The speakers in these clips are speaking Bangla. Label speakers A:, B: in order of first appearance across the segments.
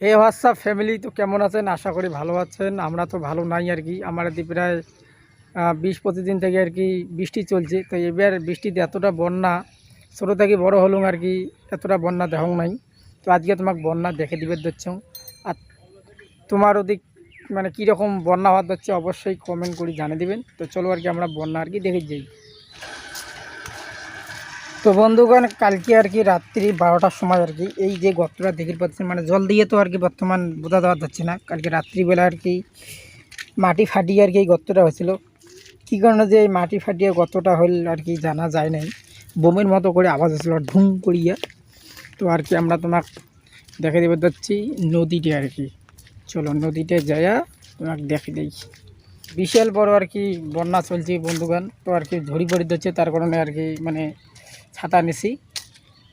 A: এই হোয়াটসঅ্যাপ ফ্যামিলি তো কেমন আছেন? আশা করি ভালো আছেন। আমরা তো ভালো নাই আর কি। আমার এদিকে প্রায় বিশ পঁচিশ দিন থেকে আর কি বৃষ্টি চলছে। তো এবার বৃষ্টিতে এতটা বন্যা, ছোটো থেকে বড় হলুম আর কি এতটা বন্যা দেখ নাই। তো আজকে তোমাকে বন্যা দেখে দিবে দিচ্ছ আর তোমার ওদিক মানে কীরকম বন্যা হওয়ার হচ্ছে অবশ্যই কমেন্ট করে জানিয়ে দিবেন। তো চলো আর কি আমরা বন্যা আর কি দেখে যাই। তো বন্ধুগণ কালকে আর কি রাত্রি বারোটার সময় আর কি এই যে গর্তটা দেখতে পাচ্ছেন মানে জল দিয়ে তো আর কি বর্তমান বোঝা দেওয়া যাচ্ছে না কালকে রাত্রিবেলা আর কি মাটি ফাটিয়ে আর কি এই গর্তটা হয়েছিল কী কারণে যে এই মাটি ফাটিয়ে গর্তটা হল আর কি জানা যায় নাই বোমের মতো করে আওয়াজ হচ্ছিল ঢুম করিয়া তো আর কি আমরা তোমাক দেখে দেবে যাচ্ছি নদীতে আর কি চলো নদীতে যাইয়া তোমাকে দেখে দিই বিশাল বড় আর কি বন্যা চলছে বন্ধুগান তো আর কি ঝড়ি পড়ে দিচ্ছে তার কারণে আর কি মানে ছাতা নিছি।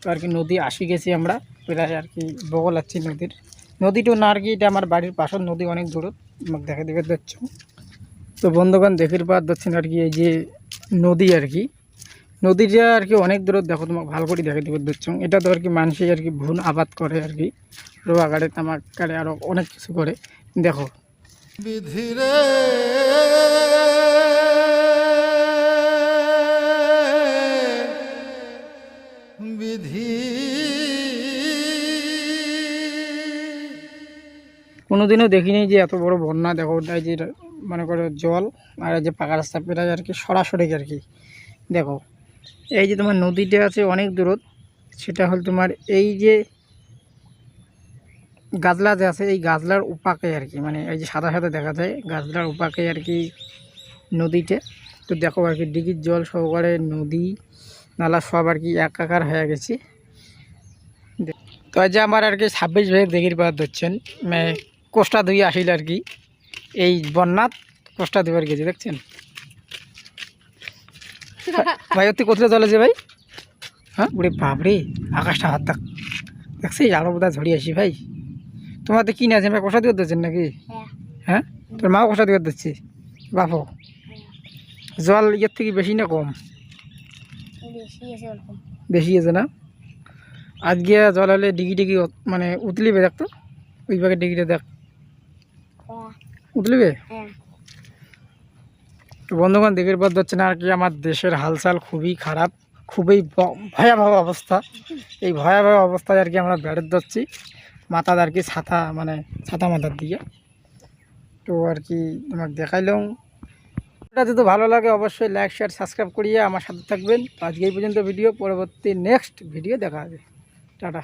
A: তো আর কি নদী আসি গেছি আমরা। প্রায় আর কি বগল আছি নদীর। নদীটা না আর কি, এটা আমার বাড়ির পাশের নদী, অনেক আমাকে দেখে দেখে দিচ্ছ তো বন্ধুগান দেখির পার দিচ্ছেন আর কি, এই যে নদী আর কি। নদীটা আর কি অনেক দূরত দেখো তোমাকে ভালো করে দেখে দেখে দিচ্ছ এটা তো আর কি মানুষই আর কি ভুন আবাদ করে আর কি। রোয়া গাড়ে, তামাক গাড়ে আরও অনেক কিছু করে। দেখো।
B: বিধিরে বিধি।
A: কোনোদিনও দেখিনি যে এত বড় বন্যা, দেখো এই যে মনে করো জল আর যে পাকা রাস্তা প্রায় আর কি, সরাসরি আর কি। দেখো, এই যে তোমার নদীটা আছে অনেক দূরত, সেটা হল তোমার এই যে গাজলা যে আছে, এই গাজলার উপাকে আর কি মানে এই যে সাদা সাদা দেখা যায় গাজলার উপাকে আর কি নদীতে। তো দেখো আর কি, ডিগির জল সহকারে নদী নালা সব আর কি একাকার হয়ে গেছে। তো যে আমার আর কি ছাব্বিশ ভাই দেখির পাওয়া ধরছেন মানে কোষ্টা ধুয়ে আসিল আর কি। এই বন্যাত কোষ্টা ধুয়ার গেছে দেখছেন? ভাই তুই কোথায় চলে যে ভাই? হ্যাঁ? ওরে বাপরে আকাশটা হাত দেখ দেখছি আরও বোধহয় ঝড়ি আসি ভাই। তোমার তো কিনে আছে ভাই? কোষা দিয়ে দিচ্ছেন নাকি? হ্যাঁ। তোর মাও কোষা দিয়ে দিচ্ছি বাপো জল ইয়ের থেকে বেশি না কম?
C: বেশি আছে
A: না? আজকে জল হলে ডিগি ডিগি মানে উতলিবে দেখ তো। ওই ভাগে ডিগিটা দেখ।
C: হ্যাঁ
A: উতলিবে?
C: হ্যাঁ।
A: তো বন্ধুগণ দেখের পর হচ্ছে না আর কি আমার দেশের হালচাল খুবই খারাপ খুবই ভয়াবহ অবস্থা। এই ভয়াবহ অবস্থায় আর কি আমরা বেড়ে যাচ্ছি মাথার আর কি ছাতা মানে ছাতা মাথার দিকে। তো আর কি তোমাকে দেখাইলাম। এটা যদি ভালো লাগে অবশ্যই লাইক শেয়ার সাবস্ক্রাইব করিয়ে আমার সাথে থাকবেন। আজকে এই পর্যন্ত ভিডিও, পরবর্তী নেক্সট ভিডিও দেখা হবে। টাটা।